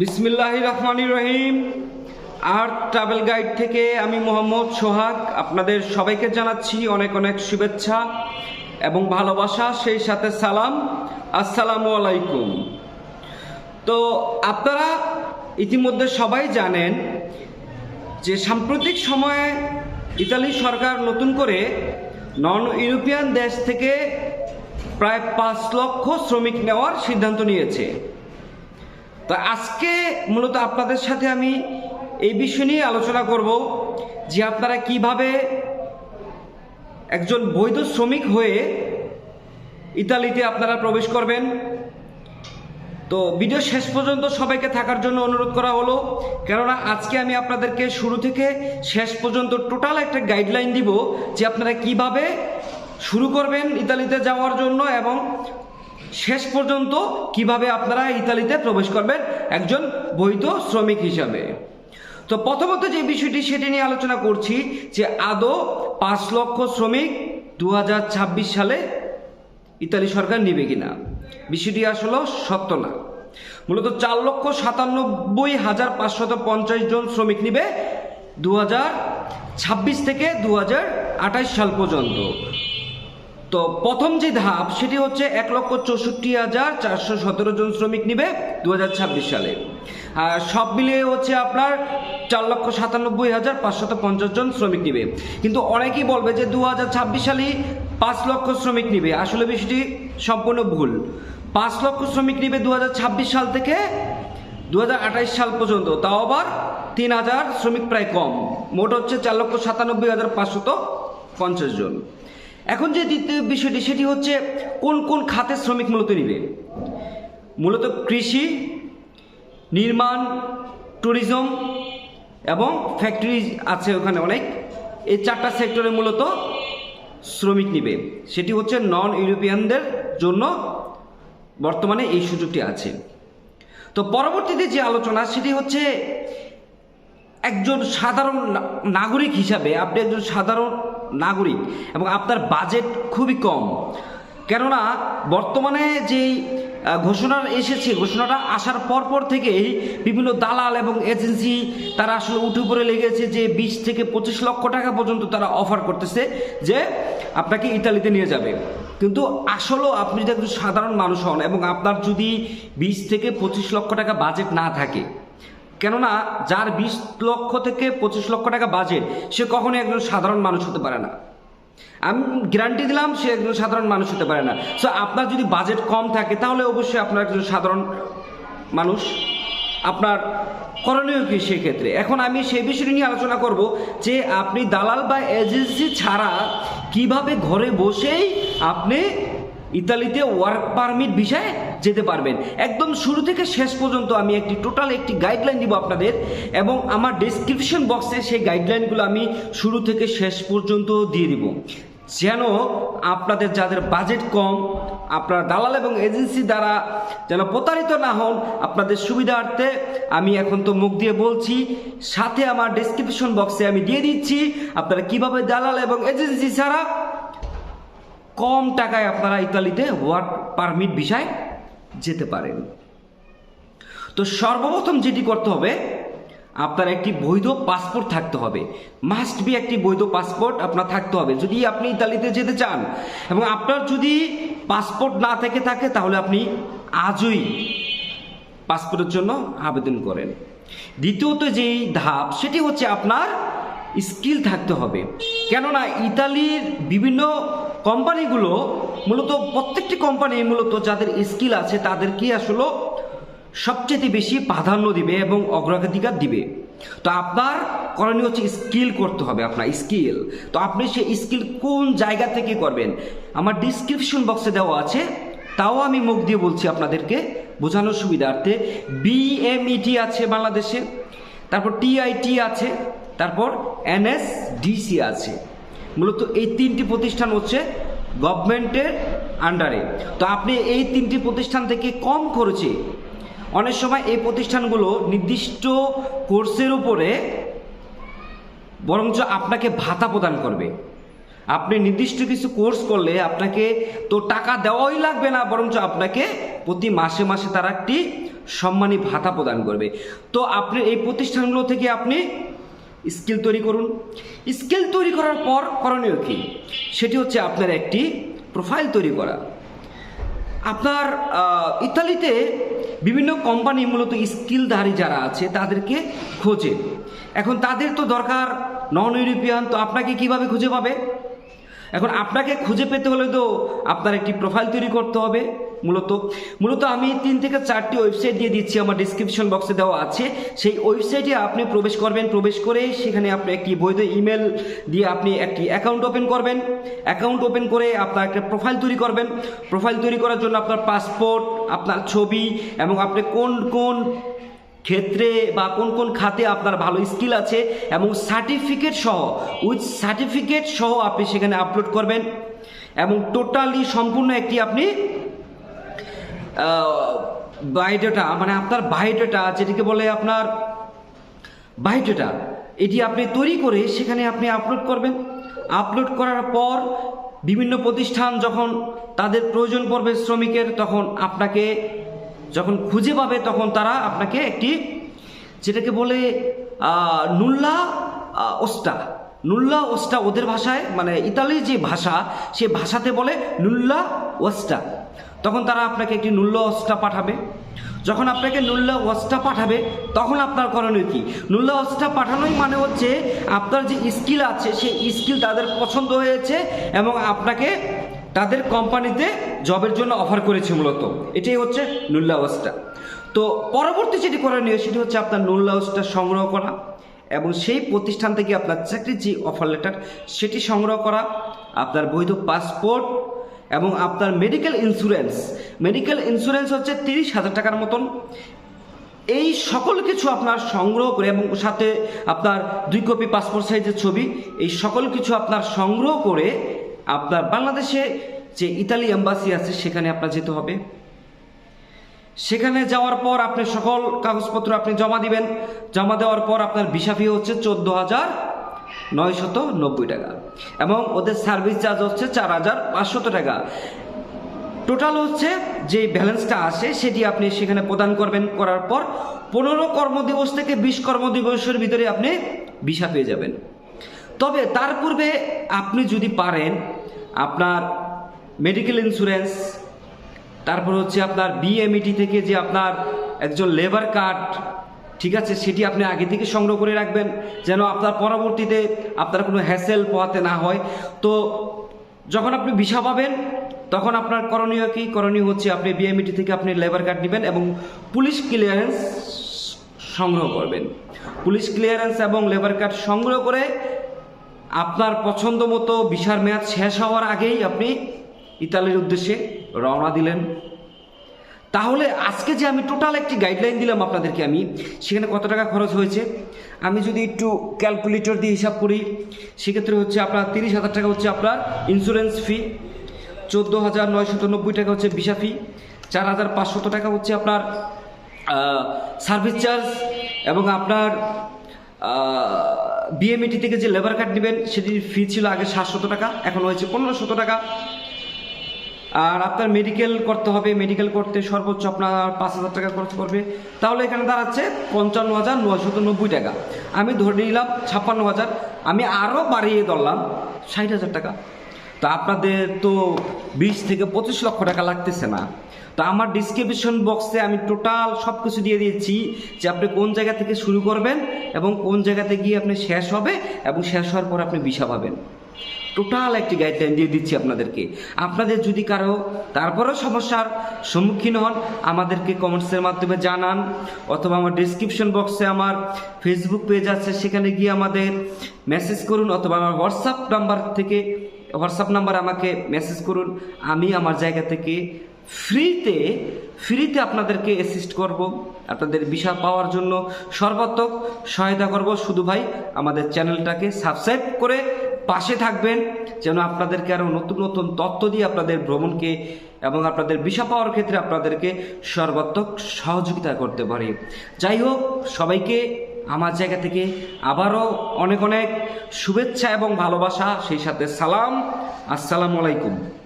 বিসমিল্লাহ রহমান রহিম। আর ট্রাভেল গাইড থেকে আমি মোহাম্মদ সোহাগ আপনাদের সবাইকে জানাচ্ছি অনেক অনেক শুভেচ্ছা এবং ভালোবাসা, সেই সাথে সালাম। আসসালামু আলাইকুম। তো আপনারা ইতিমধ্যে সবাই জানেন যে সাম্প্রতিক সময়ে ইতালি সরকার নতুন করে নন ইউরোপিয়ান দেশ থেকে প্রায় পাঁচ লক্ষ শ্রমিক নেওয়ার সিদ্ধান্ত নিয়েছে। তো আজকে মূলত আপনাদের সাথে আমি এই বিষয় নিয়ে আলোচনা করব যে আপনারা কীভাবে একজন বৈধ শ্রমিক হয়ে ইতালিতে আপনারা প্রবেশ করবেন। তো ভিডিও শেষ পর্যন্ত সবাইকে থাকার জন্য অনুরোধ করা হলো, কেননা আজকে আমি আপনাদেরকে শুরু থেকে শেষ পর্যন্ত টোটাল একটা গাইডলাইন দিব যে আপনারা কীভাবে শুরু করবেন ইতালিতে যাওয়ার জন্য এবং শেষ পর্যন্ত কীভাবে আপনারা ইতালিতে প্রবেশ করবেন একজন বৈধ শ্রমিক হিসাবে। তো প্রথমত যে বিষয়টি সেটি নিয়ে আলোচনা করছি যে আদৌ পাঁচ লক্ষ শ্রমিক দু হাজার ছাব্বিশ সালে ইতালি সরকার নেবে কিনা। বিষয়টি আসলে সত্য না। মূলত চার লক্ষ সাতানব্বই হাজার পাঁচশত পঞ্চাশ জন শ্রমিক নিবে দু ছাব্বিশ থেকে দু সাল পর্যন্ত। তো প্রথম যে ধাপ, সেটি হচ্ছে এক লক্ষ চৌষট্টি হাজার চারশো সতেরো জন শ্রমিক নিবে দু হাজার ছাব্বিশ সালে। আর সব মিলিয়ে হচ্ছে আপনার চার লক্ষ সাতানব্বই হাজার পাঁচশত পঞ্চাশ জন শ্রমিক নিবে। কিন্তু অনেকেই বলবে যে দু হাজার ছাব্বিশ সালেই পাঁচ লক্ষ শ্রমিক নিবে। আসলে বিষয়টি সম্পূর্ণ ভুল। পাঁচ লক্ষ শ্রমিক নিবে দু হাজার ছাব্বিশ সাল থেকে দু হাজার আঠাশ সাল পর্যন্ত। তাও আবার তিন হাজার শ্রমিক প্রায় কম। মোট হচ্ছে চার লক্ষ সাতানব্বই হাজার পাঁচশত পঞ্চাশ জন। এখন যে দ্বিতীয় বিষয়টি, সেটি হচ্ছে কোন কোন খাতের শ্রমিক মূলত নিবে? মূলত কৃষি, নির্মাণ, ট্যুরিজম এবং ফ্যাক্টরি আছে ওখানে অনেক। এই চারটা সেক্টরে মূলত শ্রমিক নিবে। সেটি হচ্ছে নন ইউরোপিয়ানদের জন্য বর্তমানে এই সুযোগটি আছে। তো পরবর্তীতে যে আলোচনা, সেটি হচ্ছে একজন সাধারণ নাগরিক হিসাবে আপনি একজন সাধারণ নাগরিক এবং আপনার বাজেট খুবই কম। কেননা বর্তমানে যেই ঘোষণা এসেছে, ঘোষণাটা আসার পর পর থেকেই বিভিন্ন দালাল এবং এজেন্সি তারা আসলে উঠে পড়ে লেগেছে যে বিশ থেকে পঁচিশ লক্ষ টাকা পর্যন্ত তারা অফার করতেছে যে আপনাকে ইতালিতে নিয়ে যাবে। কিন্তু আসলেও আপনি যদি একজন সাধারণ মানুষ হন এবং আপনার যদি বিশ থেকে পঁচিশ লক্ষ টাকা বাজেট না থাকে কেননা যার বিশ লক্ষ থেকে পঁচিশ লক্ষ টাকা বাজেট, সে কখনোই একজন সাধারণ মানুষ হতে পারে না। আমি গ্যারান্টি দিলাম, সে একজন সাধারণ মানুষ হতে পারে না। সো আপনার যদি বাজেট কম থাকে, তাহলে অবশ্যই আপনার একজন সাধারণ মানুষ, আপনার করণীয় কি সেক্ষেত্রে? এখন আমি সেই বিষয়টি নিয়ে আলোচনা করব যে আপনি দালাল বা এজেন্সি ছাড়া কীভাবে ঘরে বসেই আপনি ইতালিতে ওয়ার্ক পারমিট বিষয়ে যেতে পারবেন। একদম শুরু থেকে শেষ পর্যন্ত আমি একটি, টোটাল একটি গাইডলাইন দিব আপনাদের এবং আমার ডেসক্রিপশন বক্সে সেই গাইডলাইনগুলো আমি শুরু থেকে শেষ পর্যন্ত দিয়ে দিব। যেন আপনাদের যাদের বাজেট কম, আপনার দালাল এবং এজেন্সি দ্বারা যেন প্রতারিত না হন, আপনাদের সুবিধার্থে আমি এখন তো মুখ দিয়ে বলছি, সাথে আমার ডেসক্রিপশন বক্সে আমি দিয়ে দিচ্ছি, আপনারা কীভাবে দালাল এবং এজেন্সি ছাড়া কম টাকায় আপনারা ইতালিতে ওয়ার্ক পারমিট ভিসায় যেতে পারেন। তো সর্বপ্রথম যেটি করতে হবে, আপনার একটি বৈধ পাসপোর্ট থাকতে হবে। মাস্ট বি একটি বৈধ পাসপোর্ট আপনার থাকতে হবে। যদি আপনি ইতালিতে যেতে চান এবং আপনার যদি পাসপোর্ট না থেকে থাকে, তাহলে আপনি আজই পাসপোর্টের জন্য আবেদন করেন। দ্বিতীয়ত যেই ধাপ, সেটি হচ্ছে আপনার স্কিল থাকতে হবে। কেননা ইতালির বিভিন্ন কোম্পানিগুলো মূলত প্রত্যেকটি কোম্পানি মূলত যাদের স্কিল আছে তাদেরকে আসলে সবচেয়ে বেশি প্রাধান্য দিবে এবং অগ্রাধিকার দিবে। তো আপনার করণীয় হচ্ছে স্কিল করতে হবে আপনার স্কিল। তো আপনি সেই স্কিল কোন জায়গা থেকে করবেন? আমার ডিসক্রিপশন বক্সে দেওয়া আছে, তাও আমি মুখ দিয়ে বলছি আপনাদেরকে, বোঝানোর সুবিধার্থে। বিএমইটি আছে বাংলাদেশে, তারপর টিআইটি আছে, তারপর এনএসডিসি আছে। মূলত এই তিনটি প্রতিষ্ঠান হচ্ছে গভর্নমেন্টের আন্ডারে। তো আপনি এই তিনটি প্রতিষ্ঠান থেকে কম খরচে অনেক সময় এই প্রতিষ্ঠানগুলো নির্দিষ্ট কোর্সের উপরে বরঞ্চ আপনাকে ভাতা প্রদান করবে। আপনি নির্দিষ্ট কিছু কোর্স করলে আপনাকে তো টাকা দেওয়াই লাগবে না, বরঞ্চ আপনাকে প্রতি মাসে মাসে তারা একটি সম্মানী ভাতা প্রদান করবে। তো আপনি এই প্রতিষ্ঠানগুলো থেকে আপনি স্কিল তৈরি করুন। স্কিল তৈরি করার পর করণীয় কী? সেটি হচ্ছে আপনার একটি প্রোফাইল তৈরি করা। আপনার ইতালিতে বিভিন্ন কোম্পানি মূলত স্কিলধারী যারা আছে, তাদেরকে খোঁজে। এখন তাদের তো দরকার নন ইউরোপিয়ান তো আপনাকে কীভাবে খুঁজে পাবে? এখন আপনাকে খুঁজে পেতে হলে তো আপনার একটি প্রোফাইল তৈরি করতে হবে, মূলত। মূলত আমি তিন থেকে চারটি ওয়েবসাইট দিয়ে দিচ্ছি, আমার ডিসক্রিপশন বক্সে দেওয়া আছে। সেই ওয়েবসাইটে আপনি প্রবেশ করবেন, প্রবেশ করে সেখানে আপনি একটি বৈধ ইমেল দিয়ে আপনি একটি অ্যাকাউন্ট ওপেন করবেন। অ্যাকাউন্ট ওপেন করে আপনার একটা প্রোফাইল তৈরি করবেন। প্রোফাইল তৈরি করার জন্য আপনার পাসপোর্ট আপনার ছবি এবং আপনি কোন কোন ক্ষেত্রে বা কোন কোন খাতে আপনার ভালো স্কিল আছে এবং সার্টিফিকেট সহ উইথ সার্টিফিকেট সহ আপনি সেখানে আপলোড করবেন এবং টোটালি সম্পূর্ণ একটি আপনি বায়োডাটা মানে আপনার বায়োডাটা যেটিকে বলে আপনার বায়োডাটা এটি আপনি তৈরি করে সেখানে আপনি আপলোড করবেন। আপলোড করার পর বিভিন্ন প্রতিষ্ঠান যখন তাদের প্রয়োজন পড়বে শ্রমিকের, তখন আপনাকে যখন খুঁজে পাবে তখন তারা আপনাকে একটি যেটাকে বলে নুল্লা ওস্টা নুল্লা ওস্টা ওদের ভাষায় মানে ইতালির যে ভাষা, সে ভাষাতে বলে নুল্লা ওস্টা তখন তারা আপনাকে একটি নুল্লা ওস্টা পাঠাবে। যখন আপনাকে নুল্লা ওয়াসটা পাঠাবে, তখন আপনার করণীয় কি? নুল্লা ওয়াসটা পাঠানোই মানে হচ্ছে আপনার যে স্কিল আছে, সেই স্কিল তাদের পছন্দ হয়েছে এবং আপনাকে তাদের কোম্পানিতে জবের জন্য অফার করেছে মূলত। এটাই হচ্ছে নুল্লা ওয়াসটা তো পরবর্তী যেটি করণীয় সেটি হচ্ছে আপনার নুল্লা ওয়াসটা সংগ্রহ করা এবং সেই প্রতিষ্ঠান থেকে আপনার চাকরির যে অফার লেটার সেটি সংগ্রহ করা, আপনার বৈধ পাসপোর্ট এবং আপনার মেডিকেল ইন্স্যুরেন্স মেডিকেল ইন্স্যুরেন্স হচ্ছে তিরিশ হাজার টাকার মতন। এই সকল কিছু আপনার সংগ্রহ করে এবং সাথে আপনার দুই কপি পাসপোর্ট সাইজের ছবি, এই সকল কিছু আপনার সংগ্রহ করে আপনার বাংলাদেশে যে ইতালি এম্বাসি আছে, সেখানে আপনার যেতে হবে। সেখানে যাওয়ার পর আপনি সকল কাগজপত্র আপনি জমা দিবেন। জমা দেওয়ার পর আপনার ভিসা ফি হচ্ছে চোদ্দ হাজার নয়শত নব্বই টাকা এবং ওদের সার্ভিস চার্জ হচ্ছে চার হাজার পাঁচশত টাকা। টোটাল হচ্ছে যে ব্যালেন্সটা আসে সেটি আপনি সেখানে প্রদান করবেন, করার পর পনেরো কর্মদিবস থেকে বিশ কর্মদিবসের ভিতরে আপনি ভিসা পেয়ে যাবেন। তবে তার পূর্বে আপনি যদি পারেন, আপনার মেডিকেল ইন্স্যুরেন্স তারপর হচ্ছে আপনার বিএমইটি থেকে যে আপনার একজন লেবার কার্ড ঠিক আছে, সেটি আপনি আগে থেকে সংগ্রহ করে রাখবেন, যেন আপনার পরবর্তীতে আপনার কোনো হ্যাসেল পোহাতে না হয়। তো যখন আপনি ভিসা পাবেন, তখন আপনার করণীয় কি? করণীয় হচ্ছে আপনি বিএমইটি থেকে আপনি লেবার কার্ড নেবেন এবং পুলিশ ক্লিয়ারেন্স সংগ্রহ করবেন। পুলিশ ক্লিয়ারেন্স এবং লেবার কার্ড সংগ্রহ করে আপনার পছন্দ মতো ভিসার মেয়াদ শেষ হওয়ার আগেই আপনি ইতালির উদ্দেশ্যে রওনা দিলেন। তাহলে আজকে যে আমি টোটাল একটি গাইডলাইন দিলাম আপনাদেরকে আমি, সেখানে কত টাকা খরচ হয়েছে? আমি যদি একটু ক্যালকুলেটর দিয়ে হিসাব করি, সেক্ষেত্রে হচ্ছে আপনার তিরিশ হাজার টাকা হচ্ছে আপনার ইন্স্যুরেন্স ফি চোদ্দ হাজার নয়শত নব্বই টাকা হচ্ছে ভিসা ফি চার হাজার পাঁচশত টাকা হচ্ছে আপনার সার্ভিস চার্জ এবং আপনার বিএমইটি থেকে যে লেবার কার্ড নেবেন, সেটির ফি ছিল আগে সাতশত টাকা, এখন হয়েছে পনেরোশত টাকা। আর আপনার মেডিকেল করতে হবে মেডিকেল করতে সর্বোচ্চ আপনার পাঁচ হাজার টাকা খরচ করবে তাহলে এখানে দাঁড়াচ্ছে পঞ্চান্ন হাজার নয়শত নব্বই টাকা। আমি ধরে নিলাম ছাপ্পান্ন হাজার। আমি আরও বাড়িয়ে ধরলাম ষাট হাজার টাকা। তা আপনাদের তো বিশ থেকে পঁচিশ লক্ষ টাকা লাগতেছে না। তো আমার ডিসক্রিপশন বক্সে আমি টোটাল সব কিছু দিয়ে দিয়েছি যে আপনি কোন জায়গা থেকে শুরু করবেন এবং কোন জায়গাতে গিয়ে আপনি শেষ হবে এবং শেষ হওয়ার পর আপনি ভিসা পাবেন। টোটাল একটি গাইডলাইন দিয়ে দিচ্ছি আপনাদেরকে। আপনাদের যদি কারও তারপরেও সমস্যার সম্মুখীন হন, আমাদেরকে কমেন্টসের মাধ্যমে জানান অথবা আমার ডিসক্রিপশন বক্সে আমার ফেসবুক পেজ আছে, সেখানে গিয়ে আমাদের মেসেজ করুন অথবা আমার হোয়াটসঅ্যাপ নাম্বার থেকে হোয়াটসঅ্যাপ নাম্বার আমাকে মেসেজ করুন। আমি আমার জায়গা থেকে ফ্রিতে ফ্রিতে আপনাদেরকে অ্যাসিস্ট করব, আপনাদের বিষয় পাওয়ার জন্য। সর্বাত্মক সহায়তা করব। শুধু ভাই, আমাদের চ্যানেলটাকে সাবস্ক্রাইব করে পাশে থাকবেন, যেন আপনাদেরকে আরও নতুন নতুন তথ্য দিয়ে আপনাদের ভ্রমণকে এবং আপনাদের বিষা পাওয়ার ক্ষেত্রে আপনাদেরকে সর্বাত্মক সহযোগিতা করতে পারি। যাই হোক, সবাইকে আমার জায়গা থেকে আবারও অনেক অনেক শুভেচ্ছা এবং ভালোবাসা সেই সাথে সালাম। আসসালামু আলাইকুম।